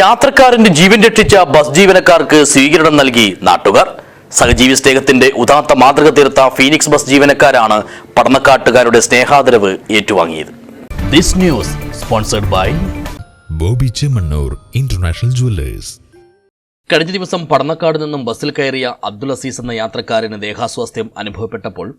യാത്രക്കാരന്റെ ജീവൻ രക്ഷിച്ച ബസ് ജീവനക്കാർക്ക് സ്വീകരണം നൽകി നാട്ടുകാർ. സഹജീവി സ്നേഹത്തിന്റെ ഉദാത്ത മാതൃക തീർത്ത ഫീനിക്സ് ബസ് ജീവനക്കാരാണ് പടന്നക്കാട്ടുകാരുടെ സ്നേഹാദരവ് ഏറ്റുവാങ്ങിയത്. This news sponsored by Bobby Chemmanur international jewellers. കഴിഞ്ഞ ദിവസം പടന്നക്കാട് നിന്നും ബസ്സിൽ കയറിയ അബ്ദുൾ അസീസ് എന്ന യാത്രക്കാരന് ദേഹാസ്വാസ്ഥ്യം അനുഭവപ്പെട്ടപ്പോൾ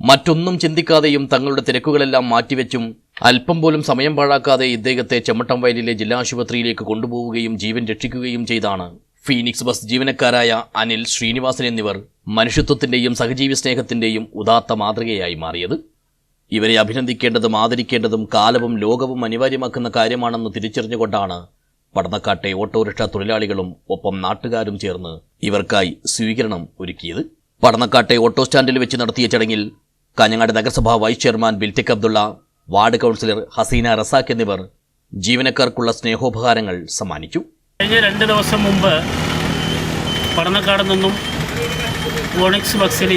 മറ്റൊന്നും ചിന്തിക്കാതെയും തങ്ങളുടെ തിരക്കുകളെല്ലാം മാറ്റിവെച്ചും അല്പം പോലും സമയം പാഴാക്കാതെ ഇദ്ദേഹത്തെ ചെമ്മട്ടം വയലിലെ ജില്ലാ ആശുപത്രിയിലേക്ക് കൊണ്ടുപോവുകയും ജീവൻ രക്ഷിക്കുകയും ചെയ്താണ്. ഫീനിക്സ് ബസ് ജീവനക്കാരായ അനിൽ ശ്രീനിവാസൻ എന്നിവർ മനുഷ്യത്വത്തിന്റെയും സഹജീവി സ്നേഹത്തിന്റെയും ഉദാത്ത മാതൃകയായി മാറിയത്. ഇവരെ അഭിനന്ദിക്കേണ്ടതും ആദരിക്കേണ്ടതും കാലവും ലോകവും അനിവാര്യമാക്കുന്ന കാര്യമാണെന്ന് തിരിച്ചറിഞ്ഞുകൊണ്ടാണ് പടന്നക്കാട്ടെ ഓട്ടോറിക്ഷ തൊഴിലാളികളും ഒപ്പം നാട്ടുകാരും ചേർന്ന് ഇവർക്കായി സ്വീകരണം ഒരുക്കിയത്. പടന്നക്കാട്ടെ ഓട്ടോ സ്റ്റാൻഡിൽ വെച്ച് നടത്തിയ ചടങ്ങിൽ കാഞ്ഞങ്ങാട് നഗരസഭാ vice chairman Biltik Abdulla ward councillor Haseena Razak എന്നിവർ ജീവനക്കാർക്കുള്ള സ്നേഹോപഹാരങ്ങൾ സമ്മാനിച്ചു. കഴിഞ്ഞ രണ്ട് ദിവസം മുമ്പ് പടന്നക്കാട് നിന്നും ഓണിക്സ് ബക്സിൽ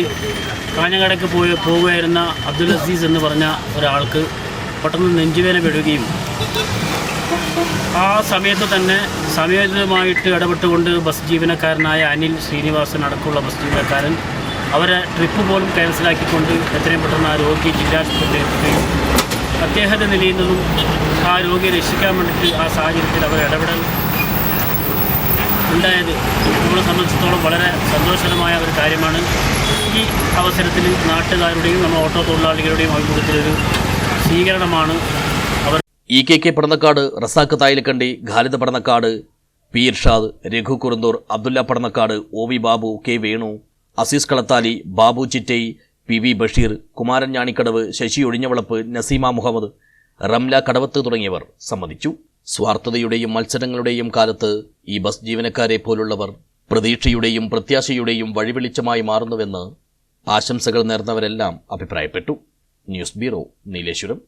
കാഞ്ഞങ്ങാടേക്ക് പോയി പോവുകയായിരുന്ന അബ്ദുൽ അസീസ് എന്ന് പറഞ്ഞ ഒരാൾക്ക് പെട്ടെന്ന് നെഞ്ചുവേന പെടുകയും ആ സമയത്ത് തന്നെ സമയത്തുമായിട്ട് ഇടപെട്ടുകൊണ്ട് ബസ് ജീവനക്കാരനായ അനിൽ ശ്രീനിവാസൻ അടക്കമുള്ള ബസ് ജീവനക്കാരൻ അവരെ ട്രിപ്പ് പോലും ക്യാൻസലാക്കിക്കൊണ്ട് എത്രയും പെട്ടെന്ന് ആ രോഗി ജില്ലാശുപത്രിയിൽ എത്തുകയും അദ്ദേഹത്തെ നിലയിൽ നിന്നും ആ രോഗിയെ രക്ഷിക്കാൻ വേണ്ടിയിട്ട് ആ സാഹചര്യത്തിൽ അവർ ഇടപെടൽ ഉണ്ടായത് നമ്മളെ സംബന്ധിച്ചിടത്തോളം വളരെ സന്തോഷകരമായ ഒരു കാര്യമാണ്. ഈ അവസരത്തിൽ നാട്ടുകാരുടെയും നമ്മുടെ ഓട്ടോ തൊഴിലാളികളുടെയും അഭിമുഖത്തിലൊരു സ്വീകരണമാണ് അവർ E K K Padannakkad Razak Thayilakandi Khalid Padannakkad P Irshad Raghu Kurunthoor Abdulla Padannakkad O V Babu K Venu Aziz Kalathali Babu Chittai P V Basheer Kumaran Njanikkadavu Sasi Ozhinjavalappu Naseema Muhammad Ramla Kadavath തുടങ്ങിയവർ സമ്മതിച്ചു സ്വാർത്ഥതയുടെയും മത്സരങ്ങളുടെയും കാലത്ത് ഈ bus ജീവനക്കാരെ പോലുള്ളവർ പ്രതീക്ഷയുടെയും പ്രത്യാശയുടെയും വഴിവെളിച്ചമായി മാറുന്നുവെന്ന് ആശംസകൾ നേർന്നവരെല്ലാം അഭിപ്രായപ്പെട്ടു. News bureau Nileshwaram.